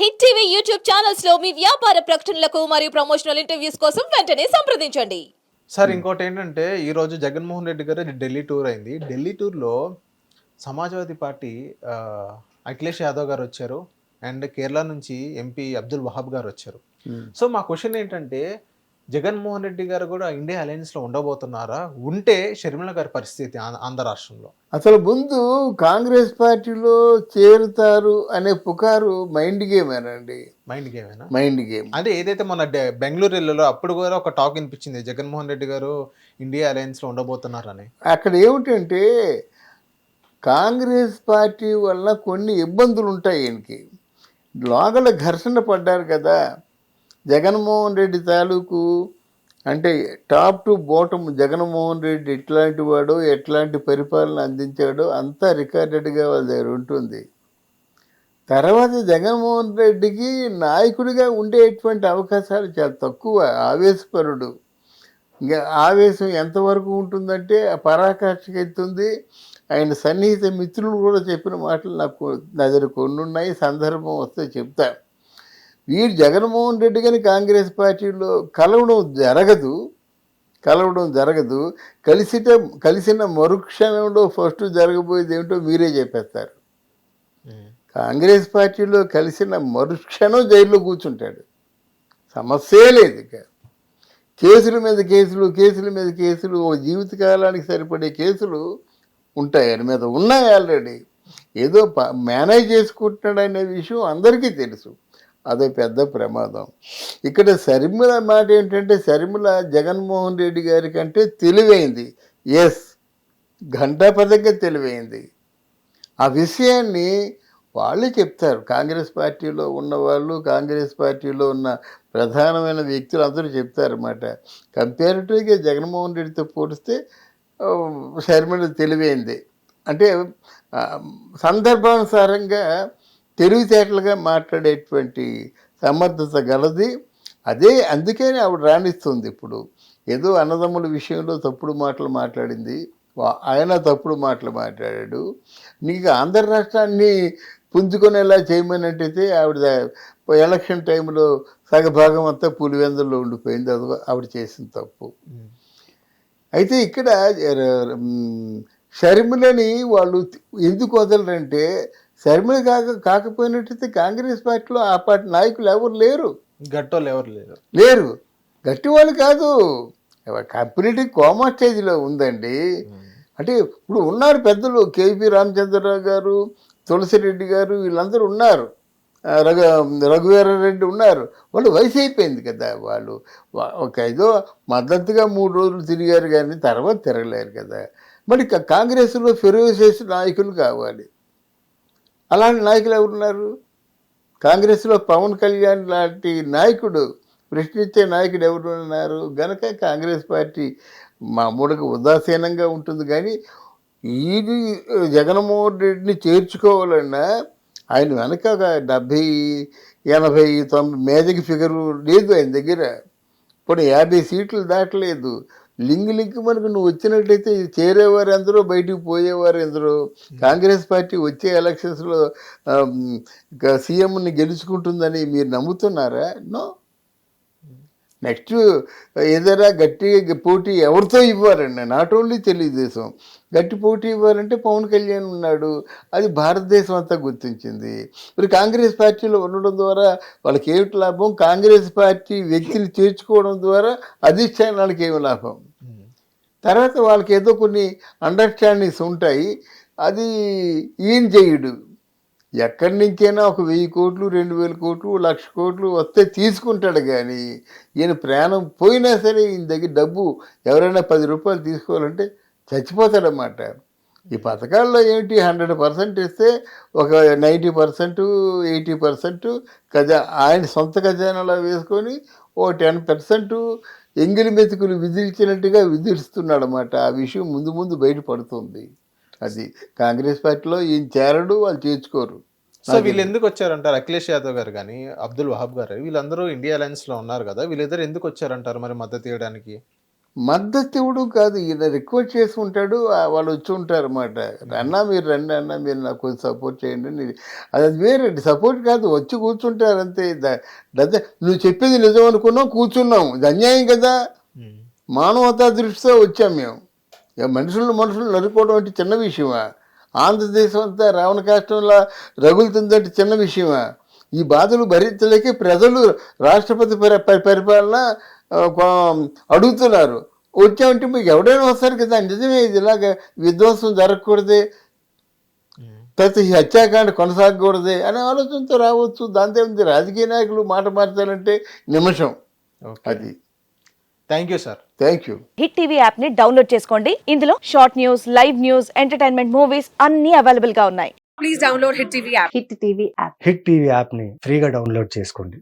Hit TV YouTube ఛానల్స్లో మీ వ్యాపార ప్రకటనలకు మరియు ప్రమోషనల్ ఇంటర్వ్యూస్ కోసం వెంటనే సంప్రదించండి. సార్ ఇంకోటి ఏంటంటే ఈరోజు జగన్మోహన్ రెడ్డి గారు ఢిల్లీ టూర్ అయింది. ఢిల్లీ టూర్లో సమాజ్వాదీ పార్టీ అఖిలేష్ యాదవ్ గారు వచ్చారు. అండ్ కేరళ నుంచి ఎంపీ అబ్దుల్ వహాబ్ గారు వచ్చారు. సో మా క్వశ్చన్ ఏంటంటే జగన్మోహన్ రెడ్డి గారు కూడా ఇండియా అలయన్స్లో ఉండబోతున్నారా? ఉంటే షర్మిల గారి పరిస్థితి ఆంధ్ర- రాష్ట్రంలో. అసలు ముందు కాంగ్రెస్ పార్టీలో చేరుతారు అనే పుకారు మైండ్ గేమేనండి మైండ్ గేమేనా మైండ్ గేమ్. అదే ఏదైతే మన డె- బెంగళూరు వెళ్ళలో అప్పుడు కూడా ఒక టాక్ వినిపించింది జగన్మోహన్ రెడ్డి గారు ఇండియా అలయన్స్లో ఉండబోతున్నారని. అక్కడ ఏమిటంటే కాంగ్రెస్ పార్టీ వల్ల కొన్ని ఇబ్బందులు ఉంటాయి ఈయనకి. లోగల ఘర్షణ పడ్డారు కదా. జగన్మోహన్ రెడ్డి తాలూకు అంటే top to bottom Jaganmohan Reddy ఎట్లాంటి వాడో ఎట్లాంటి పరిపాలన అందించాడో అంతా రికార్డెడ్గా వాళ్ళ దగ్గర ఉంటుంది. తర్వాత జగన్మోహన్ రెడ్డికి నాయకుడిగా ఉండేటువంటి అవకాశాలు చాలా తక్కువ ఆవేశపరుడు. ఇంకా ఆవేశం ఎంతవరకు ఉంటుందంటే ఆ పరాకాష్ఠకి ఎత్తుంది. ఆయన సన్నిహిత మిత్రులు కూడా చెప్పిన మాటలు నాకు నా దగ్గర కొన్ని ఉన్నాయి సందర్భం వస్తే చెప్తాను. వీడు జగన్మోహన్ రెడ్డి కానీ కాంగ్రెస్ పార్టీలో కలవడం జరగదు కలవడం జరగదు. కలిసిట కలిసిన మరుక్షణంలో ఫస్ట్ జరగబోయేది ఏమిటో మీరే చెప్పేస్తారు. కాంగ్రెస్ పార్టీలో కలిసిన మరుక్షణం జైల్లో కూర్చుంటాడు. సమస్యే లేదు ఇక. కేసుల మీద కేసులు కేసుల మీద కేసులు ఓ జీవితకాలానికి సరిపడే కేసులు ఉంటాయి. ఆయన మీద ఉన్నాయి ఆల్రెడీ. ఏదో మేనేజ్ చేసుకుంటున్నాడు అనే విషయం అందరికీ తెలుసు. అదే పెద్ద ప్రమాదం. ఇక్కడ శర్మిల మాట ఏంటంటే శర్మిల జగన్మోహన్ రెడ్డి గారి కంటే తెలివైంది. ఎస్ ఘంటాపథంగా తెలివైంది. ఆ విషయాన్ని వాళ్ళే చెప్తారు. కాంగ్రెస్ పార్టీలో ఉన్నవాళ్ళు కాంగ్రెస్ పార్టీలో ఉన్న ప్రధానమైన వ్యక్తులు అందరూ చెప్తారన్నమాట కంపారిటివ్గా జగన్మోహన్ రెడ్డితో పోలిస్తే శర్మిల తెలివైంది. అంటే సందర్భానుసారంగా తెలివితేటలుగా మాట్లాడేటువంటి సమర్థత గలది. అదే అందుకని ఆవిడ రాణిస్తుంది ఇప్పుడు. ఏదో అన్నదమ్ముల విషయంలో తప్పుడు మాటలు మాట్లాడింది. ఆయన తప్పుడు మాటలు మాట్లాడాడు. నీకు ఆంధ్ర రాష్ట్రాన్ని పుంజుకునేలా చేయమన్నట్టయితే ఆవిడ ఎలక్షన్ టైంలో సగభాగం అంతా పులివెందుల్లో ఉండిపోయింది. అది ఆవిడ చేసిన తప్పు. అయితే ఇక్కడ షర్మిలని వాళ్ళు ఎందుకు వదలరంటే షర్మిల కాక కాకపోయినట్టయితే కాంగ్రెస్ పార్టీలో ఆ పార్టీ నాయకులు ఎవరు లేరు. గట్టోళ్ళు ఎవరు లేరు. లేరు. గట్టి వాళ్ళు కాదు. కంప్లీట్ కోమా స్టేజ్లో ఉందండి. అంటే ఇప్పుడు ఉన్నారు పెద్దలు కేవీ రామచంద్రరావు గారు తులసిరెడ్డి గారు వీళ్ళందరూ ఉన్నారు. రఘు రఘువీరారెడ్డి ఉన్నారు. వాళ్ళు వయసు అయిపోయింది కదా వాళ్ళు. ఒక ఏదో మద్దతుగా మూడు రోజులు తిరిగారు కానీ తర్వాత తిరగలేరు కదా. మరి కాంగ్రెస్లో ఫెరోసేస్ నాయకులు కావాలి. అలాంటి నాయకులు ఎవరున్నారు? కాంగ్రెస్లో పవన్ కళ్యాణ్ లాంటి నాయకుడు ప్రశ్నించే నాయకుడు ఎవరున్నారు? గనక కాంగ్రెస్ పార్టీ మామూలుగా ఉదాసీనంగా ఉంటుంది కానీ ఇది జగన్మోహన్ రెడ్డిని చేర్చుకోవాలన్నా ఆయన వెనక ఒక డెబ్భై ఎనభై తొంభై మేజిక్ ఫిగరు లేదు ఆయన దగ్గర. ఇప్పుడు యాభై సీట్లు దాటలేదు. లింగ్ లింక్ మనకు నువ్వు వచ్చినట్టయితే చేరేవారు ఎందరో బయటికి పోయేవారు ఎందరో. కాంగ్రెస్ పార్టీ వచ్చే ఎలక్షన్స్లో సీఎంని గెలుచుకుంటుందని మీరు నమ్ముతున్నారా? నో. నెక్స్ట్ ఏదైనా గట్టి పోటీ ఎవరితో ఇవ్వాలండి నాట్ ఓన్లీ తెలుగుదేశం. గట్టి పోటీ ఇవ్వాలంటే పవన్ కళ్యాణ్ ఉన్నాడు. అది భారతదేశం అంతా గుర్తించింది. మరి కాంగ్రెస్ పార్టీలో ఉండడం ద్వారా వాళ్ళకి ఏమిటి లాభం? కాంగ్రెస్ పార్టీ వ్యక్తిని చేర్చుకోవడం ద్వారా అధిష్టానాలకు ఏమి లాభం? తర్వాత వాళ్ళకి ఏదో కొన్ని అండర్స్టాండింగ్స్ ఉంటాయి. అది ఈయన చేయడు. ఎక్కడి నుంచైనా ఒక వెయ్యి కోట్లు రెండు వేల కోట్లు లక్ష కోట్లు వస్తే తీసుకుంటాడు కానీ ఈయన ప్రాణం పోయినా సరే ఈయన దగ్గర డబ్బు ఎవరైనా పది రూపాయలు తీసుకోవాలంటే చచ్చిపోతాడన్నమాట. ఈ పథకాల్లో ఏంటి హండ్రెడ్ పర్సెంట్ ఇస్తే ఒక నైంటీ పర్సెంట్ ఎయిటీ పర్సెంట్ ఖజా ఆయన సొంత ఖజానాలో వేసుకొని ఓ టెన్ పర్సెంట్ ఎంగిలి మెతుకులు విధిల్చినట్టుగా విధిస్తున్నాడు అన్నమాట ఆ విషయం ముందు ముందు బయటపడుతుంది. అది కాంగ్రెస్ పార్టీలో ఈయన చేరడు వాళ్ళు చేర్చుకోరు. సో వీళ్ళు ఎందుకు వచ్చారంటారు? అఖిలేష్ యాదవ్ గారు కానీ అబ్దుల్ వహాబ్ గారు వీళ్ళందరూ ఇండియా అలయన్స్లో ఉన్నారు కదా వీళ్ళిద్దరు ఎందుకు వచ్చారంటారు మరి మద్దతు ఇవ్వడానికి? మద్దతు ఇవ్వడం కాదు ఈయన రిక్వెస్ట్ చేసి ఉంటాడు వాళ్ళు వచ్చి ఉంటారు అన్నమాట. అన్నా మీరు రండి అన్న మీరు నాకు కొంచెం సపోర్ట్ చేయండి అని అది అది వేరే సపోర్ట్ కాదు వచ్చి కూర్చుంటారు అంతే. నువ్వు చెప్పేది నిజం అనుకున్నాం కూర్చున్నాం. ఇది అన్యాయం కదా. మానవతా దృష్టితో వచ్చాం మేము. ఇక మనుషులు మనుషులు నరుకోవడం అంటే చిన్న విషయమా? ఆంధ్రదేశం అంతా రావణ కాష్టంలా రగులుతుందంటే చిన్న విషయమా? ఈ బాధలు భరించలేక ప్రజలు రాష్ట్రపతి పరి- పరి- పరిపాలన అడుగుతున్నారు. వచ్చామంటే మీకు ఎవడైనా వస్తారు కదా నిజమే ఇది ఇలాగ విధ్వంసం జరగకూడదే ప్రతి హత్యాకాండ కొనసాగకూడదే అనే ఆలోచనతో రావచ్చు. దాంతో ఉంది రాజకీయ నాయకులు మాట మార్చాలంటే నిమిషం. అది. Thank you sir. Thank you Hit TV యాప్ని డౌన్లోడ్ చేసుకోండి. ఇందులో short news live news entertainment movies అన్ని అవైలబుల్గా ఉన్నాయి. please download Hit TV app. Hit TV app. Hit TV యాప్ని ఫ్రీగా డౌన్లోడ్ చేసుకోండి.